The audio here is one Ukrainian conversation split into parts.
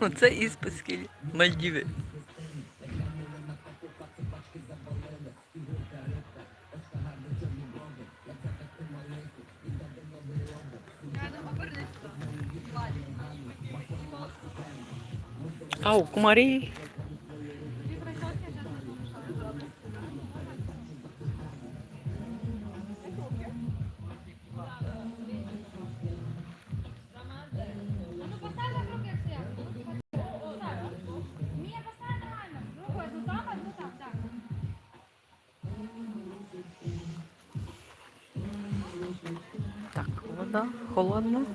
Оце ісписки Мальдіви. Ау, у вода холодна.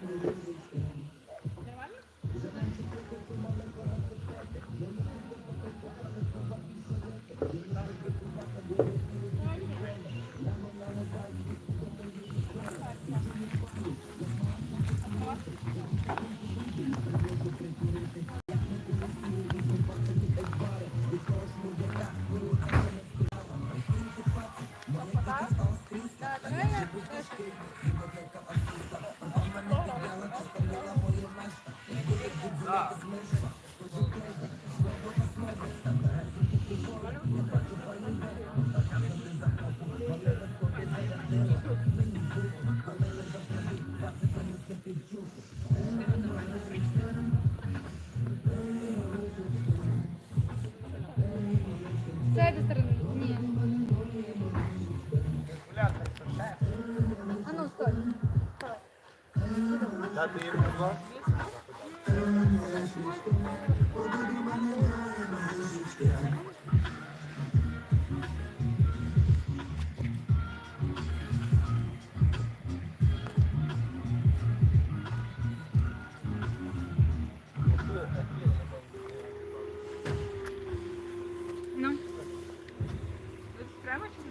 Ну.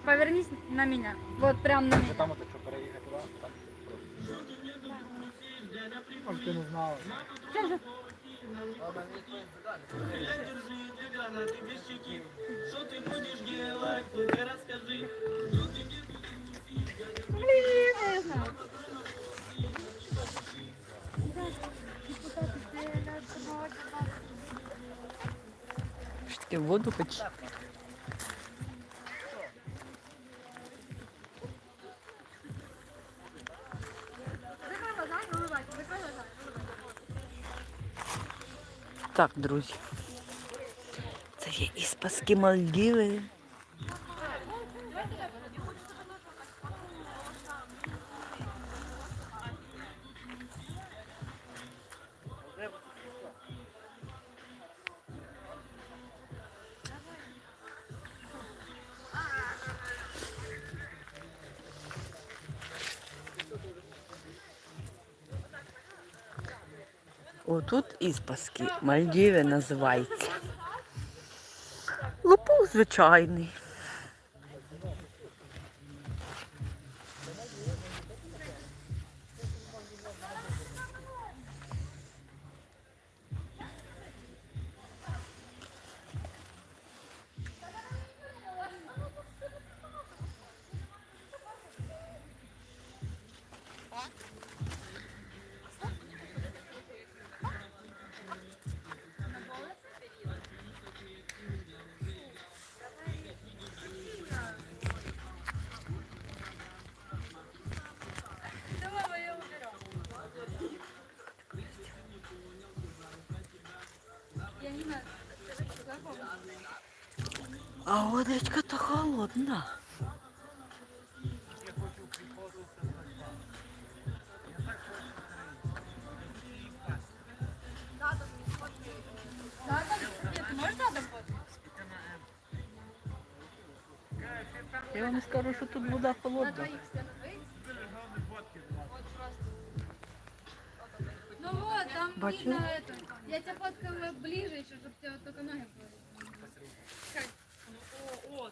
Повернись на меня. Вот прям на меня. Там от якщо переїхати туди, там. Щоб ти не знала. Блин, я знаю. Що ти в воду хочеш? Так, друзі. Це є іспаски Мальдіви. Отут іспаски Мальдіви називається. Лопух звичайний. А водичка то холодна. Я вам скажу, що тут вода На холодна. Ну вот, там Бачу. видно это. Я тебя фоткала ближе еще, чтобы тебе вот только ноги были. О,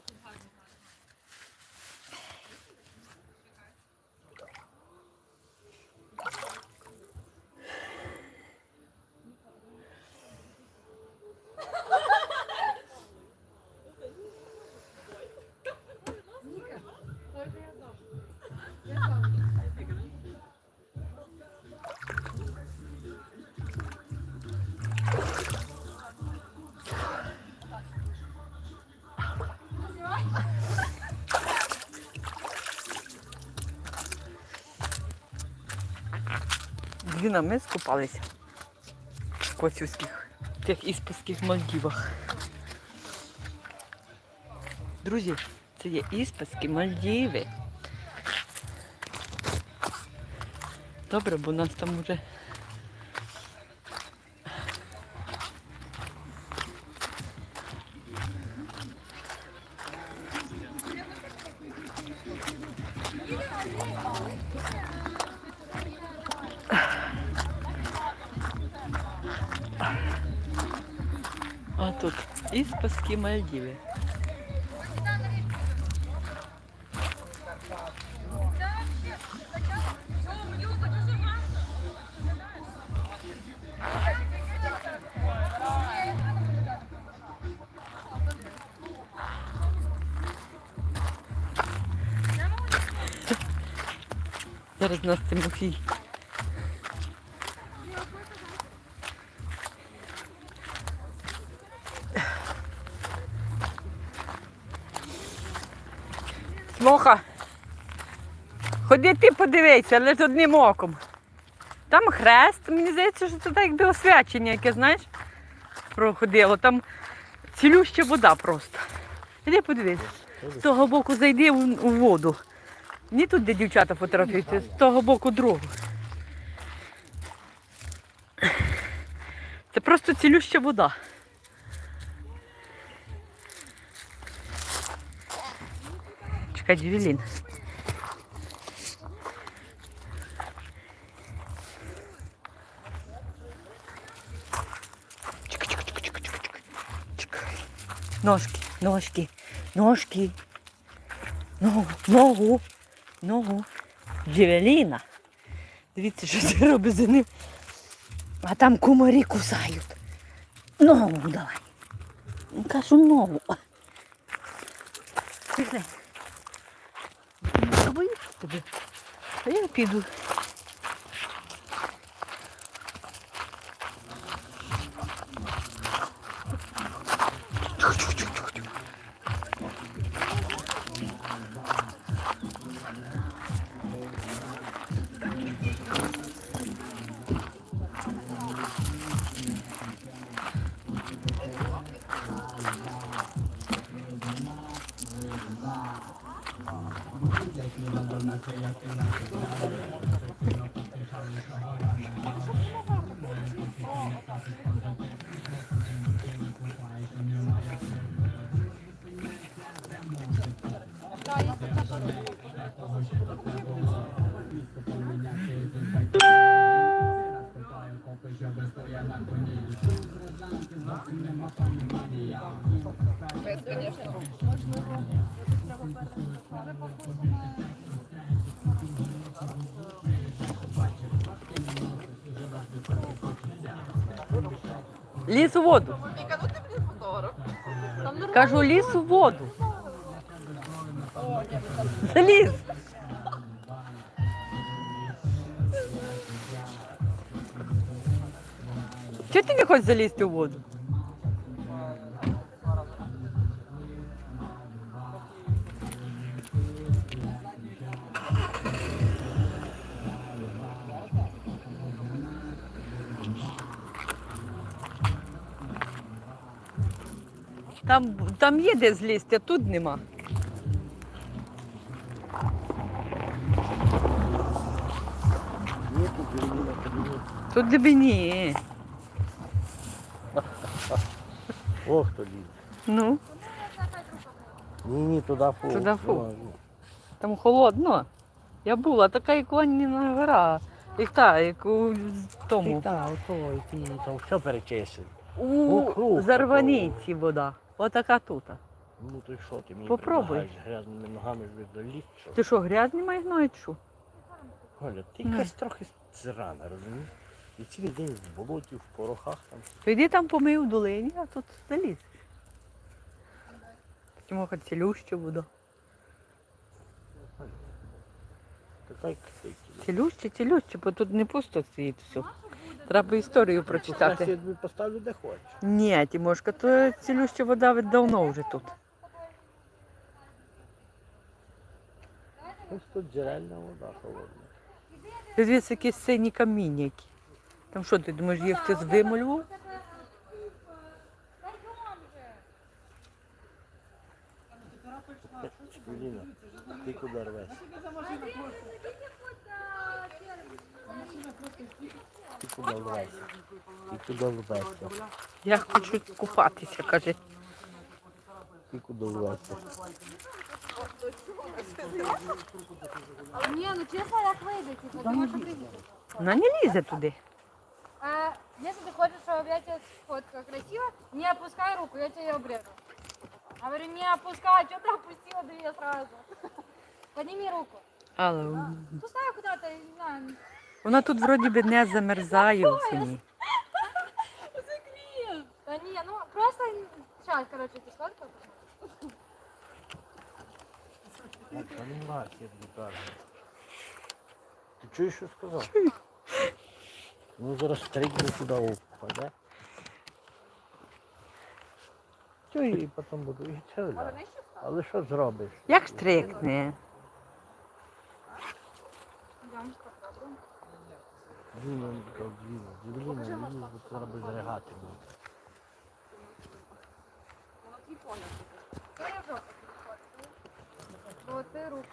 Дві ми скупалися в Коцівських, тих іспанських Мальдівах. Друзі, це є іспанські Мальдіви. Добре, бо нас там вже А тут іспанські Мальдіви. Зараз у нас Тимофій. Смоха. Ходи ти подивися, але ж одним оком. Там хрест, мені здається, що це так якби освячення, яке, знаєш, проходило. Там цілюща вода просто. Іди подивись. З того боку зайди у, воду. Ні тут, де дівчата фотографуються, з того боку другу. Це просто цілюща вода. Чекай, Джевелін. Чекай, чекай, чекай, чекай, чекай, чекай. Чекай. Ножки, ножки, ножки. Ногу, ногу, ногу. Джевеліна. Дивіться, що це робить за ним. А там кумарі кусають. Ногу давай. Кажу ногу. Пішли. Я. А я піду. Ліс у воду. Кажу, ліс у воду. Заліз. Чого ти не хочеш залізти у воду? Там, там є де злізти, а тут нема. Тут дебені. Ох, то лізе. Ну, Ні, ні, туди фу. Туди фу. Там холодно. Я була така, як Ванніна гора. Як та, як у тому. Ти та, ото, і там все перечешеш. У Оху, Зарваниці вода. Отака тут. Ну то й що ти мені Попробуй. предлагаєш грязними ногами ж доліз, що? Ти що, грязний має гноїть що? Галя, ти Ну. якась трохи зрана, розумієш? І цілий день в болоті, в порохах там. То йди там помив в долині, а тут заліз. Тимоха цілюща вода. Така. Цілюща, цілюща, бо тут не пусто стоїть все. Треба історію Я прочитати. тобі поставлю де хочеш. Ні, Тимошка, то цілюща вода від давно вже тут. Ось тут джерельна вода холодна. Ти Дивись, якісь сині каміння. які. Там що ти думаєш, їх хтось вималював? Юліна, ти куди рвешся? Ти куди рвешся? Ти куди рвешся? Я хочу купатися, каже. Ти куди рвешся? Ні, ну чесно, як вийде, типу, тому що ти... Вона не лізе туди. А, если ты хочешь, чтобы я тебе сфоткала красиво, не опускай руку, я тебе ее обрежу. Говорю, не опускай, что ты опустила две сразу? Подними руку. Але м, Пускай куда-то, я не знаю. вона тут вроді би не замерзає в ціні. Да не, ну просто сейчас, короче. Я понимаю, я тобі кажу. Ти чуєш, що сказав? Ну зараз стрикне туди упаде. Що і потім буду і це ляже. Але що зробиш? Як Блін, він така, блін, блін, він корабель зарягати. Ти руку.